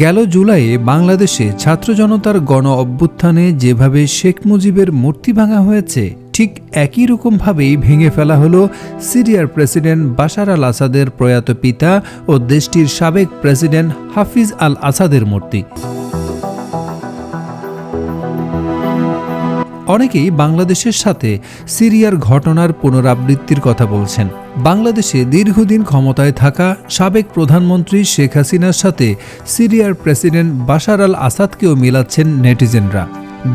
গেল জুলাইয়ে বাংলাদেশে ছাত্র জনতার গণ অভ্যুত্থানে যেভাবে শেখ মুজিবের মূর্তি ভাঙা হয়েছে, ঠিক একই রকমভাবেই ভেঙে ফেলা হলো সিরিয়ার প্রেসিডেন্ট বাশার আল আসাদের প্রয়াত পিতা ও দেশটির সাবেক প্রেসিডেন্ট হাফিজ আল আসাদের মূর্তি। অনেকেই বাংলাদেশের সাথে সিরিয়ার ঘটনার পুনরাবৃত্তির কথা বলছেন। বাংলাদেশে দীর্ঘদিন ক্ষমতায় থাকা সাবেক প্রধানমন্ত্রী শেখ হাসিনার সাথে সিরিয়ার প্রেসিডেন্ট বাশার আল আসাদকেও মিলাচ্ছেন নেটিজেনরা।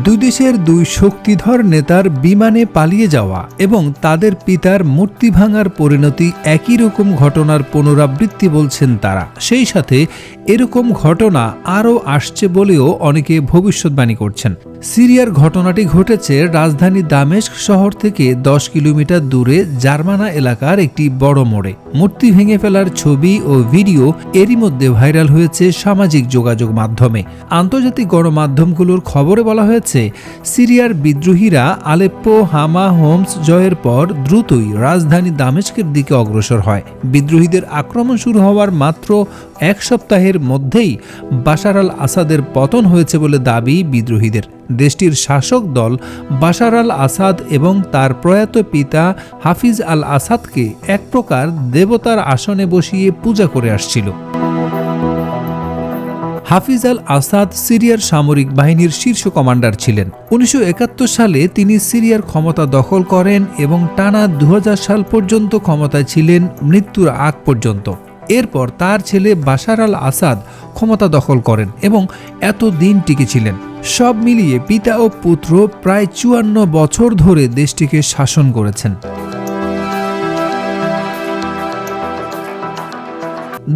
দুই দেশের দুই শক্তিধর নেতার বিমানে পালিয়ে যাওয়া এবং তাদের পিতার মূর্তি ভাঙার পরিণতি একই রকম ঘটনার পুনরাবৃত্তি বলছেন তারা। সেই সাথে এরকম ঘটনা আরও আসছে বলেও অনেকে ভবিষ্যৎবাণী করছেন। সিরিয়ার ঘটনাটি ঘটেছে রাজধানী দামেস্ক শহর থেকে দশ কিলোমিটার দূরে জার্মানা এলাকার একটি বড় মোড়ে। মূর্তি ভেঙে ফেলার ছবি ও ভিডিও এরই মধ্যে ভাইরাল হয়েছে সামাজিক যোগাযোগ মাধ্যমে। আন্তর্জাতিক গণমাধ্যমগুলোর খবরে বলা হয়েছে, সিরিয়ার বিদ্রোহীরা আলেপ্পো হামা হোমস জয়ের পর দ্রুতই রাজধানী দামেস্কের দিকে অগ্রসর হয়। বিদ্রোহীদের আক্রমণ শুরু হওয়ার মাত্র এক সপ্তাহের মধ্যেই বাশার আল আসাদের পতন হয়েছে বলে দাবি বিদ্রোহীদের। দেশটির শাসক দল বাশার আল আসাদ এবং তার প্রয়াত পিতা হাফিজ আল আসাদকে এক প্রকার দেবতার আসনে বসিয়ে পূজা করে আসছিল। হাফিজ আল আসাদ সিরিয়ার সামরিক বাহিনীর শীর্ষ কমান্ডার ছিলেন। উনিশশো একাত্তর সালে তিনি সিরিয়ার ক্ষমতা দখল করেন এবং টানা দু হাজার সাল পর্যন্ত ক্ষমতায় ছিলেন, মৃত্যুর আগ পর্যন্ত। এরপর তার ছেলে বাশার আল আসাদ ক্ষমতা দখল করেন এবং এত দিন টিকেছিলেন সব মিলিয়ে পিতা ও পুত্র প্রায় চুয়ান্ন বছর ধরে দেশটিকে শাসন করেছেন।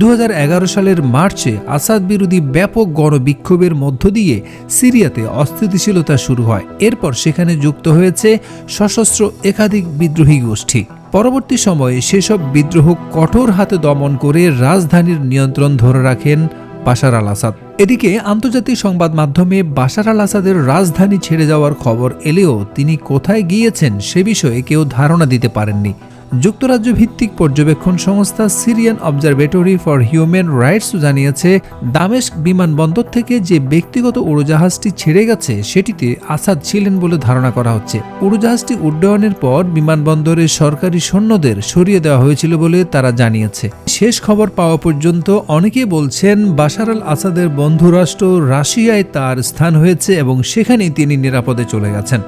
দু হাজার এগারো সালের মার্চে আসাদ বিরোধী ব্যাপক গণবিক্ষোভের মধ্য দিয়ে সিরিয়াতে অস্থিতিশীলতা শুরু হয়। এরপর সেখানে যুক্ত হয়েছে সশস্ত্র একাধিক বিদ্রোহী গোষ্ঠী। পরবর্তী সময়ে সেসব বিদ্রোহ কঠোর হাতে দমন করে রাজধানীর নিয়ন্ত্রণ ধরে রাখেন বাশার আল আসাদ। এদিকে আন্তর্জাতিক সংবাদ মাধ্যমে বাশার আল আসাদের রাজধানী ছেড়ে যাওয়ার খবর এলেও তিনি কোথায় গিয়েছেন সে বিষয়ে কেউ ধারণা দিতে পারেননি। যুক্তরাজ্য ভিত্তিক পর্যবেক্ষণ সংস্থা Syrian Observatory for Human Rights জানিয়েছে, দামেস্ক বিমানবন্দর থেকে যে ব্যক্তিগত উড়োজাহাজটি ছেড়ে গেছে, সেটিতে আসাদ ছিলেন বলে ধারণা করা হচ্ছে। উড়োজাহাজটি উড্ডয়নের পর বিমানবন্দরের সরকারি সৈন্যদের সরিয়ে দেওয়া হয়েছিল বলে তারা জানিয়েছে। শেষ খবর পাওয়া পর্যন্ত অনেকে বলছেন, বাশার আল আসাদের বন্ধুরাষ্ট্র রাশিয়ায় তার স্থান হয়েছে এবং সেখানেই তিনি নিরাপদে চলে গেছেন।